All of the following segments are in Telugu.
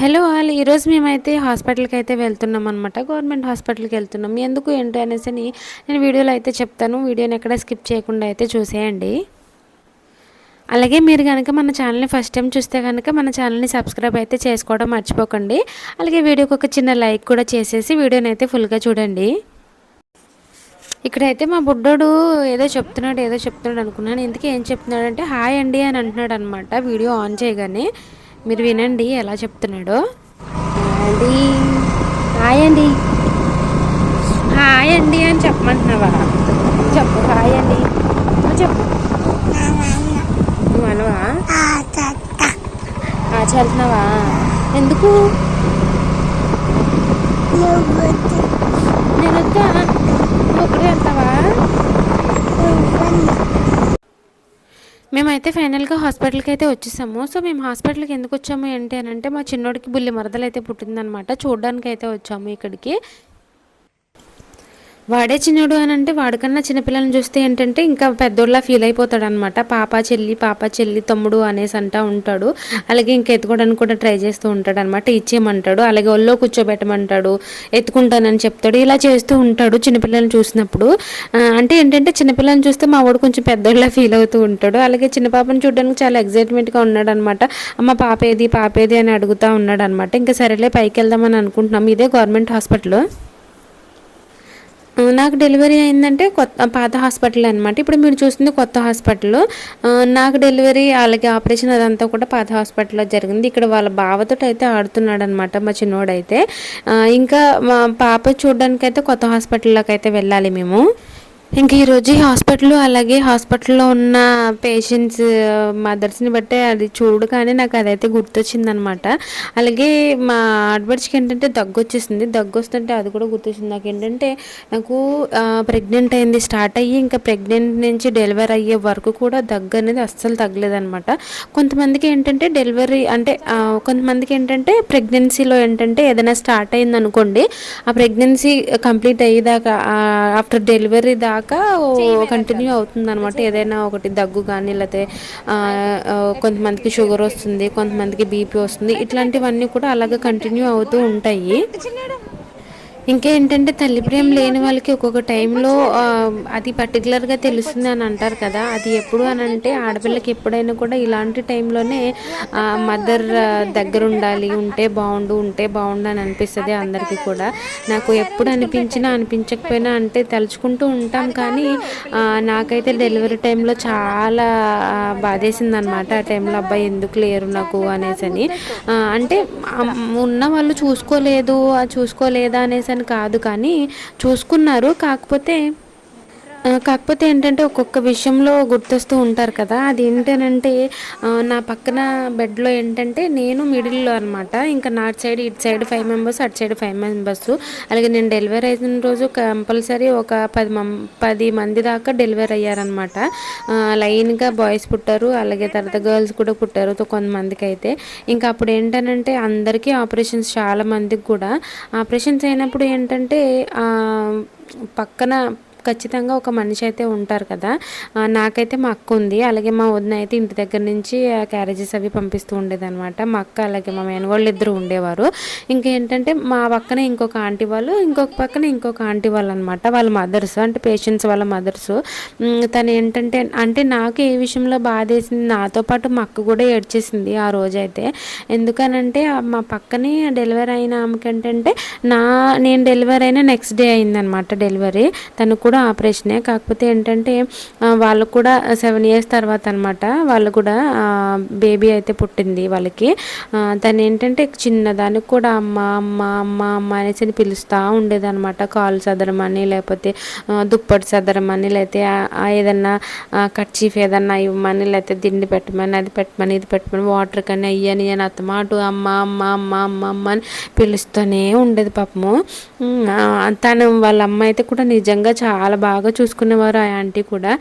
హలో ఆల్ ఈరోజు మేమైతే హాస్పిటల్కి అయితే వెళ్తున్నాం అనమాట గవర్నమెంట్ హాస్పిటల్కి వెళ్తున్నాం. ఎందుకు ఏంటో అనేసి నేను వీడియోలో అయితే చెప్తాను. వీడియోని ఎక్కడ స్కిప్ చేయకుండా అయితే చూసేయండి. అలాగే మీరు కనుక మన ఛానల్ని ఫస్ట్ టైం చూస్తే కనుక మన ఛానల్ని సబ్స్క్రైబ్ అయితే చేసుకోవడం మర్చిపోకండి. అలాగే వీడియోకి ఒక చిన్న లైక్ కూడా చేసేసి వీడియోని అయితే ఫుల్గా చూడండి. ఇక్కడైతే మా బుడ్డోడు ఏదో చెప్తున్నాడు ఏదో చెప్తున్నాడు అనుకున్నాను. ఎందుకు ఏం చెప్తున్నాడంటే హాయ్ అండి అని అంటున్నాడు అనమాట వీడియో ఆన్ చేయగానే. మీరు వినండి ఎలా చెప్తున్నాడో. అండి హాయ్ అండి హాయ్ అండి అని చెప్పమంటున్నావా? చెప్పు హాయ్ అండి చెప్పు. నువ్వు అనవా? చదువుతున్నావా ఎందుకు నేను వద్దా నువ్వు ఒకటే వెళ్తావా మేమైతే ఫైనల్గా హాస్పిటల్కి అయితే వచ్చేసాము. సో మేము హాస్పిటల్కి ఎందుకు వచ్చాము ఏంటి అని అంటే మా చిన్నోడికి బుల్లి మరదలు అయితే పుట్టిందనమాట చూడడానికి అయితే వచ్చాము ఇక్కడికి. వాడే చిన్నడు అని అంటే వాడికన్నా చిన్నపిల్లల్ని చూస్తే ఏంటంటే ఇంకా పెద్దోళ్ళ ఫీల్ అయిపోతాడు అనమాట పాప చెల్లి పాప చెల్లి తమ్ముడు అనేసి అంటా ఉంటాడు. అలాగే ఇంకా ఎత్తుకోవడానికి కూడా ట్రై చేస్తూ ఉంటాడు అనమాట ఇచ్చేయమంటాడు. అలాగే ఒళ్ళో కూర్చోబెట్టమంటాడు. ఎత్తుకుంటానని చెప్తాడు. ఇలా చేస్తూ ఉంటాడు చిన్నపిల్లల్ని చూసినప్పుడు. అంటే ఏంటంటే చిన్నపిల్లల్ని చూస్తే మా వాడు కొంచెం పెద్దోళ్ళ ఫీల్ అవుతూ ఉంటాడు. అలాగే చిన్న పాపను చూడడానికి చాలా ఎగ్జైట్మెంట్గా ఉన్నాడు అనమాట అమ్మ పాపేది పాపేది అని అడుగుతూ ఉన్నాడు అనమాట ఇంకా సరేలే పైకి వెళ్దామని అనుకుంటున్నాం. ఇదే గవర్నమెంట్ హాస్పిటల్. నాకు డెలివరీ అయిందంటే కొత్త పాత హాస్పిటల్ అనమాట ఇప్పుడు మీరు చూస్తుంది కొత్త హాస్పిటల్. నాకు డెలివరీ అలాగే ఆపరేషన్ అదంతా కూడా పాత హాస్పిటల్లో జరిగింది. ఇక్కడ వాళ్ళ బావతో అయితే ఆడుతున్నాడు అనమాట మా చిన్నోడైతే. ఇంకా మా పాప చూడడానికైతే కొత్త హాస్పిటల్లోకి అయితే వెళ్ళాలి మేము. ఇంక ఈరోజు హాస్పిటల్ అలాగే హాస్పిటల్లో ఉన్న పేషెంట్స్ మదర్స్ని బట్టి అది చూడు కానీ నాకు అదైతే గుర్తొచ్చింది అనమాట అలాగే మా ఆడబడికి ఏంటంటే దగ్గు వచ్చేసింది దగ్గు వస్తుంటే అది కూడా గుర్తొచ్చింది. నాకు ఏంటంటే నాకు ప్రెగ్నెంట్ అయింది స్టార్ట్ అయ్యి ఇంకా ప్రెగ్నెంట్ నుంచి డెలివరీ అయ్యే వరకు కూడా దగ్గు అనేది అస్సలు తగ్గలేదనమాట. కొంతమందికి ఏంటంటే డెలివరీ అంటే కొంతమందికి ఏంటంటే ప్రెగ్నెన్సీలో ఏంటంటే ఏదైనా స్టార్ట్ అయింది అనుకోండి ఆ ప్రెగ్నెన్సీ కంప్లీట్ అయ్యేదాకా ఆఫ్టర్ డెలివరీ దాకా దాకా కంటిన్యూ అవుతుంది అనమాట ఏదైనా ఒకటి దగ్గు కానీ లేకపోతే కొంతమందికి షుగర్ వస్తుంది కొంతమందికి బీపీ వస్తుంది ఇట్లాంటివన్నీ కూడా అలాగే కంటిన్యూ అవుతూ ఉంటాయి. ఇంకేంటంటే తల్లి ప్రేమ లేని వాళ్ళకి ఒక్కొక్క టైంలో అది పర్టికులర్గా తెలుస్తుంది అని అంటారు కదా. అది ఎప్పుడు అని అంటే ఆడపిల్లకి ఎప్పుడైనా కూడా ఇలాంటి టైంలోనే మదర్ దగ్గర ఉండాలి ఉంటే బాగుండు ఉంటే బాగుండు అని అనిపిస్తుంది అందరికీ కూడా. నాకు ఎప్పుడు అనిపించినా అనిపించకపోయినా అంటే తలుచుకుంటూ ఉంటాం కానీ నాకైతే డెలివరీ టైంలో చాలా బాధేసింది అనమాట ఆ టైంలో అబ్బాయి ఎందుకు లేరు నాకు అనేసి అని అంటే ఉన్న వాళ్ళు చూసుకోలేదు చూసుకోలేదా అనేసి కాదు కానీ చూసుకున్నారు. కాకపోతే కాకపోతే ఏంటంటే ఒక్కొక్క విషయంలో గుర్తొస్తూ ఉంటారు కదా. అది ఏంటంటే నా పక్కన బెడ్లో ఏంటంటే నేను మిడిల్లో అనమాట ఇంకా నా సైడ్ ఇటు సైడ్ ఫైవ్ మెంబర్స్ అటు సైడ్ ఫైవ్ మెంబర్స్. అలాగే నేను డెలివరీ అయిన రోజు కంపల్సరీ ఒక పది మం పది మంది దాకా డెలివరీ అయ్యారనమాట లైన్గా బాయ్స్ పుట్టారు అలాగే తర్వాత గర్ల్స్ కూడా పుట్టారు కొంతమందికి అయితే ఇంకా అప్పుడు ఏంటనంటే అందరికీ ఆపరేషన్స్ చాలా మందికి కూడా. ఆపరేషన్స్ అయినప్పుడు ఏంటంటే పక్కన ఖచ్చితంగా ఒక మనిషి అయితే ఉంటారు కదా. నాకైతే మా అక్క ఉంది. అలాగే మా వదిన అయితే ఇంటి దగ్గర నుంచి క్యారేజెస్ అవి పంపిస్తూ ఉండేదన్నమాట. మా అక్క అలాగే మా మేనవాళ్ళు ఇద్దరు ఉండేవారు. ఇంకేంటంటే మా పక్కనే ఇంకొక ఆంటీ వాళ్ళు ఇంకొక పక్కన ఇంకొక ఆంటీ వాళ్ళు అనమాట వాళ్ళ మదర్స్ అంటే పేషెంట్స్ వాళ్ళ మదర్స్ తను ఏంటంటే అంటే నాకు ఏ విషయంలో బాధేసింది నాతో పాటు మా అక్క కూడా ఏడ్చేసింది ఆ రోజైతే. ఎందుకనంటే మా పక్కనే డెలివరీ అయిన ఆమెకంటే నా నేను డెలివరీ అయిన నెక్స్ట్ డే అయిందనమాట డెలివరీ తను కూడా కూడా ఆపరేషనే కాకపోతే ఏంటంటే వాళ్ళకు కూడా సెవెన్ ఇయర్స్ తర్వాత అనమాట వాళ్ళు కూడా బేబీ అయితే పుట్టింది వాళ్ళకి. తను ఏంటంటే చిన్నదానికి కూడా అమ్మ అమ్మ అమ్మ అమ్మ అనేసి పిలుస్తూ ఉండేదన్నమాట. కాలు సదరమని లేకపోతే దుప్పటి సదరమని లేకపోతే ఏదన్నా కర్చీఫ్ ఏదన్నా ఇవ్వమని లేకపోతే దిండి పెట్టమని అది పెట్టమని ఇది పెట్టమని వాటర్ కానీ అయ్యని అని అత్తమాట అమ్మ అమ్మ అమ్మ అమ్మ అమ్మ అని పిలుస్తూనే ఉండేది పాపము. తను వాళ్ళ అమ్మ అయితే కూడా నిజంగా చాలా చాలా బాగా చూసుకునేవారు ఆ ఆంటీ కూడా.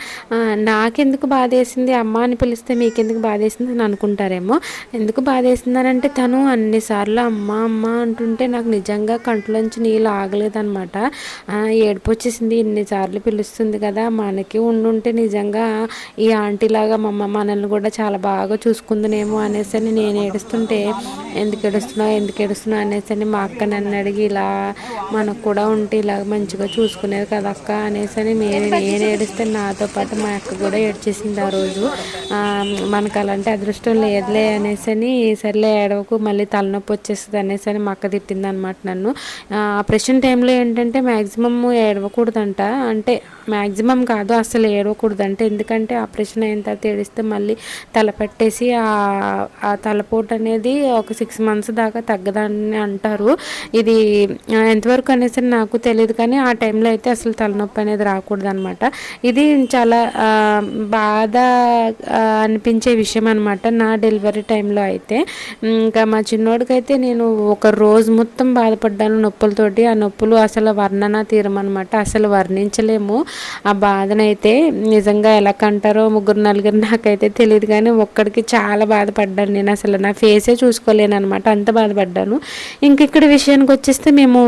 నాకెందుకు బాధేసింది? అమ్మ అని పిలిస్తే మీకెందుకు బాధేసింది అని అనుకుంటారేమో. ఎందుకు బాధేసిందనంటే తను అన్నిసార్లు అమ్మ అమ్మ అంటుంటే నాకు నిజంగా కంట్లోంచి నీళ్ళు ఆగలేదనమాట ఏడుపు వచ్చేసింది. ఇన్నిసార్లు పిలుస్తుంది కదా మనకి ఉండుంటే నిజంగా ఈ ఆంటీలాగా మా అమ్మ మనల్ని కూడా చాలా బాగా చూసుకుందనేమో అనేసి అని నేను ఏడుస్తుంటే ఎందుకు ఏడుస్తున్నావు? ఎందుకు ఏడుస్తున్నావు? అనేసి అని మా అక్క నన్ను అడిగి ఇలా మనకు కూడా ఉంటే ఇలా మంచిగా చూసుకునేది కదా అక్క అనేసి అని నేను నేను ఏడిస్తే నాతో పాటు మా అక్క కూడా ఏడ్చేసింది ఆ రోజు. మనకు అలాంటి అదృష్టం లేదులే అనేసి అని సర్లే ఏడవకు మళ్ళీ తలనొప్పి వచ్చేస్తుంది అనేసి అని మా అక్క తిట్టింది అనమాట నన్ను ఆపరేషన్ టైంలో ఏంటంటే మ్యాక్సిమమ్ ఏడవకూడదంట. అంటే మ్యాక్సిమం కాదు అసలు ఏడవకూడదంట. ఎందుకంటే ఆపరేషన్ అయిన తర్వాత ఏడిస్తే మళ్ళీ తల పెట్టేసి ఆ తలపోటు అనేది ఒక సిక్స్ మంత్స్ దాకా తగ్గదని అంటారు. ఇది ఎంతవరకు అనేసి నాకు తెలియదు కానీ ఆ టైంలో అయితే అసలు తలనొప్పి అనేది రాకూడదు అనమాట ఇది చాలా బాధ అనిపించే విషయం అనమాట నా డెలివరీ టైంలో అయితే. ఇంకా మా చిన్నోడికైతే నేను ఒక రోజు మొత్తం బాధపడ్డాను నొప్పులతోటి. ఆ నొప్పులు అసలు వర్ణన తీరమనమాట అసలు వర్ణించలేము. ఆ బాధనైతే నిజంగా ఎలా కంటారో ముగ్గురు నలుగురు నాకైతే తెలియదు కానీ ఒక్కడికి చాలా బాధపడ్డాను నేను. అసలు నా ఫేసే చూసుకోలేను అనమాట అంత బాధపడ్డాను. ఇంక ఇక్కడ విషయానికి వచ్చేస్తే మేము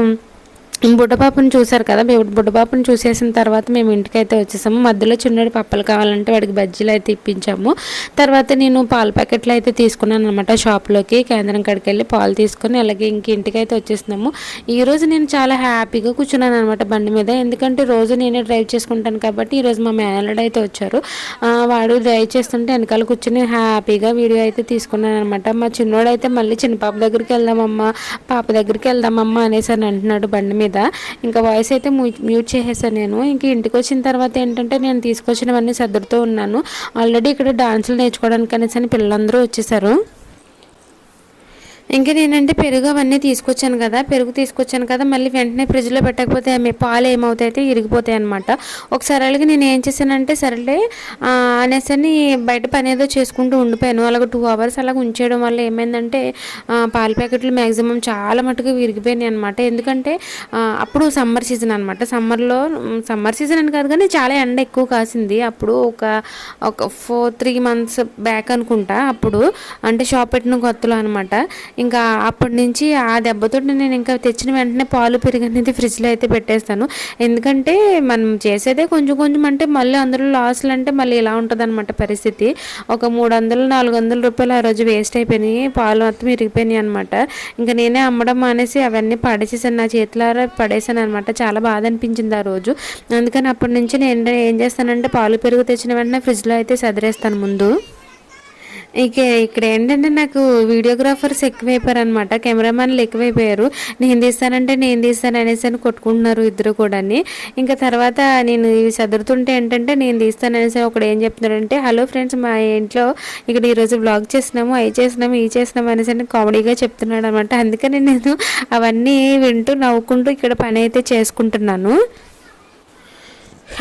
బుడ్డపాపను చూశారు కదా? బుడ్డపాపను చూసేసిన తర్వాత మేము ఇంటికైతే వచ్చేసాము. మధ్యలో చిన్నడి పప్పలు కావాలంటే వాడికి బజ్జీలు అయితే ఇప్పించాము. తర్వాత నేను పాల ప్యాకెట్లు అయితే తీసుకున్నాను అనమాట షాప్లోకి. కేంద్రం కాడికి వెళ్ళి పాలు తీసుకొని అలాగే ఇంక ఇంటికైతే వచ్చేసినాము. ఈరోజు నేను చాలా హ్యాపీగా కూర్చున్నాను అనమాట బండి మీద. ఎందుకంటే రోజు నేనే డ్రైవ్ చేసుకుంటాను కాబట్టి ఈరోజు మా మేనల్డ్ అయితే వచ్చారు. వాడు డ్రైవ్ చేస్తుంటే వెనకాల కూర్చొని హ్యాపీగా వీడియో అయితే తీసుకున్నాను అనమాట మా చిన్నోడు అయితే మళ్ళీ చిన్న పాప దగ్గరికి వెళ్దామమ్మా పాప దగ్గరికి వెళ్దామమ్మా అనేసి అని అంటున్నాడు బండి మీద. మీద. ఇంకా వాయిస్ అయితే మ్యూట్ చేసేసాను నేను. ఇంక ఇంటికి వచ్చిన తర్వాత ఏంటంటే నేను తీసుకొచ్చినవన్నీ సర్దుతూ ఉన్నాను. ఆల్రెడీ ఇక్కడ డాన్సులు నేర్చుకోవడానికి అనేసి పిల్లలందరూ వచ్చేసారు. ఇంకా నేనంటే పెరుగు అవన్నీ తీసుకొచ్చాను కదా పెరుగు తీసుకొచ్చాను కదా మళ్ళీ వెంటనే ఫ్రిడ్జ్లో పెట్టకపోతే ఆమె పాలు ఏమవుతాయితే ఇరిగిపోతాయి అనమాట ఒకసారి అలాగే నేను ఏం చేశానంటే సరేలే అనేసరి బయట పని ఏదో చేసుకుంటూ ఉండిపోయాను. అలాగే టూ అవర్స్ అలాగ ఉంచేయడం వల్ల ఏమైందంటే పాల ప్యాకెట్లు మ్యాక్సిమం చాలా మటుకు విరిగిపోయినాయి అనమాట ఎందుకంటే అప్పుడు సమ్మర్ సీజన్ అనమాట సమ్మర్లో సమ్మర్ సీజన్ అని కాదు కానీ చాలా ఎండ ఎక్కువ కాసింది. అప్పుడు ఒక ఒక ఫోర్ త్రీ మంత్స్ బ్యాక్ అనుకుంటా అప్పుడు అంటే షాప్ పెట్టిన కొత్తలో అనమాట ఇంకా అప్పటి నుంచి ఆ దెబ్బతో నేను ఇంకా తెచ్చిన వెంటనే పాలు పెరుగు అనేది ఫ్రిడ్జ్లో అయితే పెట్టేస్తాను. ఎందుకంటే మనం చేసేదే కొంచెం కొంచెం అంటే మళ్ళీ అందులో లాస్లు అంటే మళ్ళీ ఇలా ఉంటుంది అనమాట పరిస్థితి. ఒక మూడు వందలు నాలుగు వందల రూపాయలు ఆ రోజు వేస్ట్ అయిపోయినాయి పాలు మొత్తం ఇరిగిపోయినాయి అనమాట ఇంకా నేనే అమ్మడం మానేసి అవన్నీ పడేసేసాను నా చేతులారా పడేసాను అనమాట చాలా బాధ అనిపించింది ఆ రోజు. అందుకని అప్పటి నుంచి నేను ఏం చేస్తానంటే పాలు పెరుగు తెచ్చిన వెంటనే ఫ్రిడ్జ్లో అయితే సదిరేస్తాను ముందు. ఇక ఇక్కడ ఏంటంటే నాకు వీడియోగ్రాఫర్స్ ఎక్కువైపోయారు అనమాట కెమెరామెన్లు ఎక్కువైపోయారు. నేను తీస్తానంటే నేను తీస్తాను అనేసి అని కొట్టుకుంటున్నారు ఇద్దరు కూడా ఇంకా తర్వాత నేను ఇవి చదువుతుంటే ఏంటంటే నేను తీస్తాను అనేసి ఒకడు ఏం చెప్తున్నాడంటే హలో ఫ్రెండ్స్ మా ఇంట్లో ఇక్కడ ఈరోజు బ్లాగ్ చేసినాము అవి చేసినాము ఈ చేసినాము అనేసి అని కామెడీగా చెప్తున్నాడు అనమాట అందుకని నేను అవన్నీ వింటూ నవ్వుకుంటూ ఇక్కడ పని అయితే చేసుకుంటున్నాను.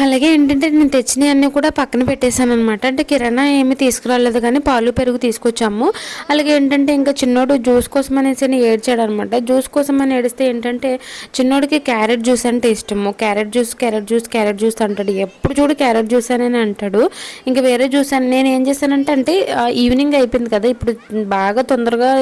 అలాగే ఏంటంటే నేను తెచ్చినవన్నీ కూడా పక్కన పెట్టేశాను అనమాట అంటే కిరాణా ఏమి తీసుకురాలేదు కానీ పాలు పెరుగు తీసుకొచ్చాము. అలాగే ఏంటంటే ఇంకా చిన్నోడు జ్యూస్ కోసం అనేసి ఏడ్చాడు అనమాట జ్యూస్ కోసం అని ఏడిస్తే ఏంటంటే చిన్నోడికి క్యారెట్ జ్యూస్ అంటే ఇష్టము. Carrot juice carrot juice carrot juice అంటాడు. ఎప్పుడు చూడు క్యారెట్ జ్యూస్ అని అంటాడు. ఇంకా వేరే జ్యూస్ అని నేను ఏం చేశానంటే అంటే ఈవినింగ్ అయిపోయింది కదా ఇప్పుడు బాగా తొందరగా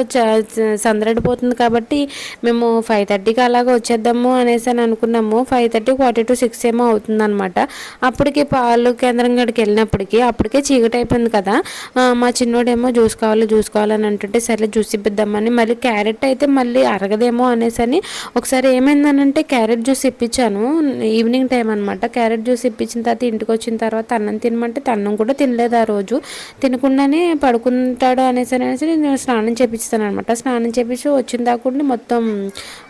సందరడిపోతుంది కాబట్టి మేము ఫైవ్ థర్టీకి అలాగా వచ్చేద్దాము అనేసి అని అనుకున్నాము. Five thirty forty to six ఏమో అవుతుంది అనమాట అప్పటికి పాలు కేంద్రం గడికి వెళ్ళినప్పటికీ అప్పటికే చీకటి అయిపోయింది కదా. మా చిన్నోడేమో జ్యూస్ కావాలి జ్యూస్ కావాలని అంటుంటే సరే జ్యూస్ ఇప్పిద్దామని మళ్ళీ క్యారెట్ అయితే మళ్ళీ అరగదేమో అనేసి అని ఒకసారి ఏమైందనంటే క్యారెట్ జ్యూస్ ఇప్పించాను. ఈవినింగ్ టైం అనమాట క్యారెట్ జ్యూస్ ఇప్పించిన తర్వాత ఇంటికి వచ్చిన తర్వాత అన్నం తినమంటే అన్నం కూడా తినలేదు ఆ రోజు. తినకుండానే పడుకుంటాడు అనేసి అనేసి నేను స్నానం చేపిస్తాను అనమాట స్నానం చేపించి వచ్చిన దాకుండా మొత్తం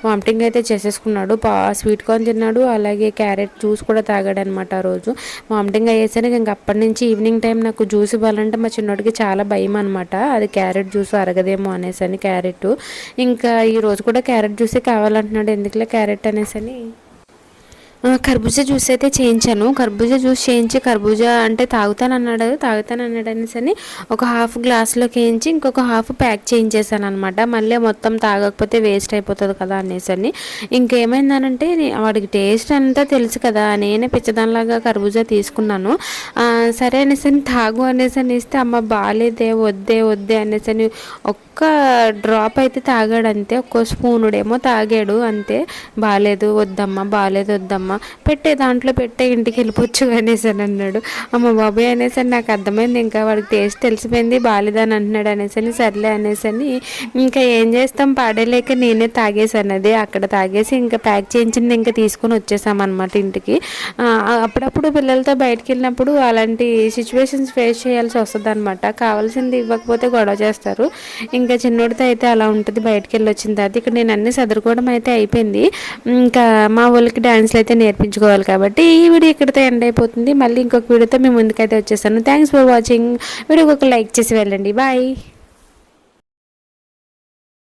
వామిటింగ్ అయితే చేసేసుకున్నాడు. పా స్వీట్ కార్న్ తిన్నాడు. అలాగే క్యారెట్ జ్యూస్ కూడా తాగాడు అనమాట అనమాట ఆ రోజు. వామిటింగ్ అయ్యేసరికి ఇంక అప్పటి నుంచి ఈవినింగ్ టైం నాకు జ్యూస్ ఇవ్వాలంటే మా చిన్నోడికి చాలా భయం అనమాట అది క్యారెట్ జ్యూస్ అరగదేమో అనేసి అని క్యారెట్. ఇంకా ఈ రోజు కూడా క్యారెట్ జ్యూసే కావాలంటున్నాడు. ఎందుకులే క్యారెట్ అనేసి అని కర్బూజా జ్యూస్ అయితే చేయించాను. కర్బూజా జ్యూస్ చేయించి కర్బూజా అంటే తాగుతానన్నాడు తాగుతానన్నాడు అనేసి ఒక హాఫ్ గ్లాస్లోకి వేయించి ఇంకొక హాఫ్ ప్యాక్ చేయించేసాను అనమాట మళ్ళీ మొత్తం తాగకపోతే వేస్ట్ అయిపోతుంది కదా అనేసి ఇంకేమైందనంటే వాడికి టేస్ట్ అంతా తెలుసు కదా నేనే పిచ్చదానిలాగా కర్బూజా తీసుకున్నాను. ఆ, సరే అనేసి అని తాగు అనేసి అని ఇస్తే అమ్మ బాగాలేదే వద్దే వద్దే అనేసి అని ఒక్క డ్రాప్ అయితే తాగాడు అంతే ఒక్కో స్పూనుడేమో తాగాడు అంతే. బాగాలేదు వద్దమ్మా బాగాలేదు వద్దమ్మా. పెట్టే దాంట్లో పెట్టే ఇంటికి వెళ్ళిపోవచ్చు అనేసి అని అన్నాడు. అమ్మ బాబాయ్ అనేసి అని నాకు అర్థమైంది ఇంకా వాడికి టేస్ట్ తెలిసిపోయింది బాగాలేదని అంటున్నాడు అనేసి అని సర్లే అనేసి అని ఇంకా ఏం చేస్తాం పాడేలేక నేనే తాగేసాను అది అక్కడ తాగేసి ఇంకా ప్యాక్ చేయించింది ఇంకా తీసుకొని వచ్చేసాం అనమాట ఇంటికి అప్పుడప్పుడు పిల్లలతో బయటకు వెళ్ళినప్పుడు ఇలాంటి సిచ్యువేషన్స్ ఫేస్ చేయాల్సి వస్తుంది అనమాట కావాల్సింది ఇవ్వకపోతే గొడవ చేస్తారు. ఇంకా చిన్నోడితో అయితే అలా ఉంటుంది బయటికి వెళ్ళి వచ్చిన తర్వాత. ఇక్కడ నేను అన్ని చదువుకోవడం అయితే అయిపోయింది. ఇంకా మా వాళ్ళకి డ్యాన్స్లు అయితే నేర్పించుకోవాలి కాబట్టి ఈ వీడియో ఇక్కడితో ఎండ్ అయిపోతుంది. మళ్ళీ ఇంకొక వీడియోతో మేము ముందుకైతే వచ్చేసాను థ్యాంక్స్ ఫర్ వాచింగ్ వీడియోకి ఒక లైక్ చేసి వెళ్ళండి. బాయ్